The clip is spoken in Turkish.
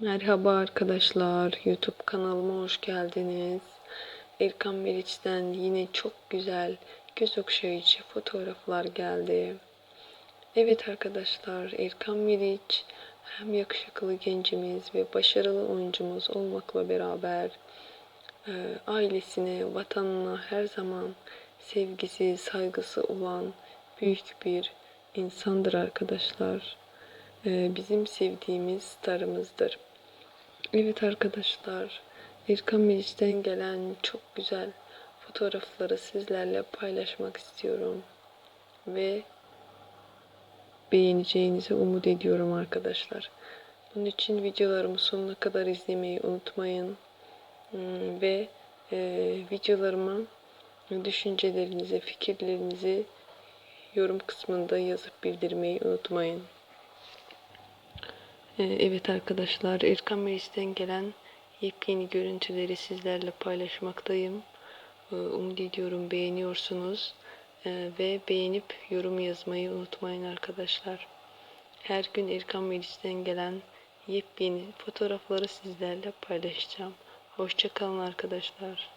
Merhaba arkadaşlar, YouTube kanalıma hoş geldiniz. Erkan Meriç'ten yine çok güzel, göz okşayıcı fotoğraflar geldi. Evet arkadaşlar, Erkan Meriç hem yakışıklı gencimiz ve başarılı oyuncumuz olmakla beraber e, ailesine, vatanına her zaman sevgisi, saygısı olan büyük bir insandır arkadaşlar. E, Bizim sevdiğimiz starımızdır. Evet arkadaşlar, Erkan Meriç'ten gelen çok güzel fotoğrafları sizlerle paylaşmak istiyorum. Ve beğeneceğinizi umut ediyorum arkadaşlar. Bunun için videolarımı sonuna kadar izlemeyi unutmayın. Hmm, Ve e, videolarıma düşüncelerinizi, fikirlerinizi yorum kısmında yazıp bildirmeyi unutmayın. Ee, Evet arkadaşlar, Erkan Meriç'ten gelen yepyeni görüntüleri sizlerle paylaşmaktayım. Ee, Umut ediyorum beğeniyorsunuz Ee, ve beğenip yorum yazmayı unutmayın arkadaşlar. Her gün Erkan Meriç'ten gelen yepyeni fotoğrafları sizlerle paylaşacağım. Hoşçakalın arkadaşlar.